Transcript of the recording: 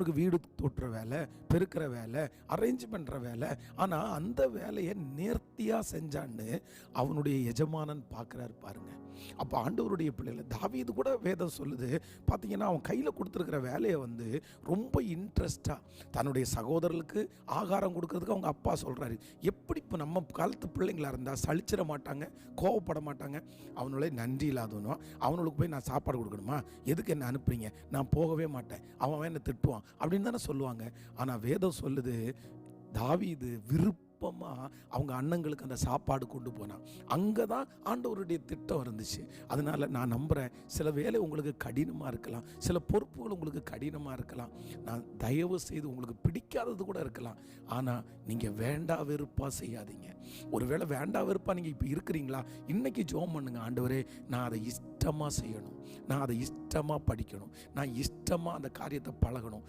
அவனுக்கு வீடு தொட்டுற வேலை பெருக்கிற வேலை அரேஞ்ச் பண்ணுற வேலை. ஆனால் அந்த வேலையை நேர்த்தியாக செஞ்சான்னு அவனுடைய எஜமானன் பார்க்குறாரு பாருங்க. அப்போ ஆண்டவருடைய பிள்ளைகள் தாவீது கூட வேதம் சொல்லுது. பார்த்தீங்கன்னா அவன் கையில் கொடுத்துருக்கிற வேலையை வந்து ரொம்ப இன்ட்ரெஸ்டாக தன்னுடைய சகோதரர்களுக்கு ஆகாரம் கொடுக்கறதுக்கு அவங்க அப்பா சொல்கிறாரு எப்படி இப்போ நம்ம காலத்து பிள்ளைங்களாக இருந்தால் சலிச்சிட மாட்டாங்க கோவப்பட மாட்டாங்க? அவனுடைய நன்றி இல்லாதவனும் அவனுக்கு போய் நான் சாப்பாடு கொடுக்கணுமா? எதுக்கு என்ன அனுப்புறீங்க? நான் போகவே மாட்டேன். அவன் என்ன திட்டுவான். அப்படின்னு தானே சொல்லுவாங்க. ஆனால் வேதம் சொல்லுது தாவீது விருப்பமாக அவங்க அண்ணங்களுக்கு அந்த சாப்பாடு கொண்டு போனான். அங்கே தான் ஆண்டவருடைய திட்டம் இருந்துச்சு. அதனால் நான் நம்புகிறேன் சில வேலை உங்களுக்கு கடினமாக இருக்கலாம் சில பொறுப்புகள் உங்களுக்கு கடினமாக இருக்கலாம். நான் தயவு செய்து உங்களுக்கு பிடிக்காதது கூட இருக்கலாம். ஆனால் நீங்கள் வேண்டா வெறுப்பாக செய்யாதீங்க. ஒருவேளை வேண்டா வெறுப்பாக நீங்கள் இப்போ இருக்கிறீங்களா? இன்னைக்கு ஜோம் பண்ணுங்க ஆண்டவரே நான் அதை இஷ்டமாக செய்யணும். நான் அதை இஷ்டமாக படிக்கணும். நான் இஷ்டமாக அந்த காரியத்தை பழகணும்.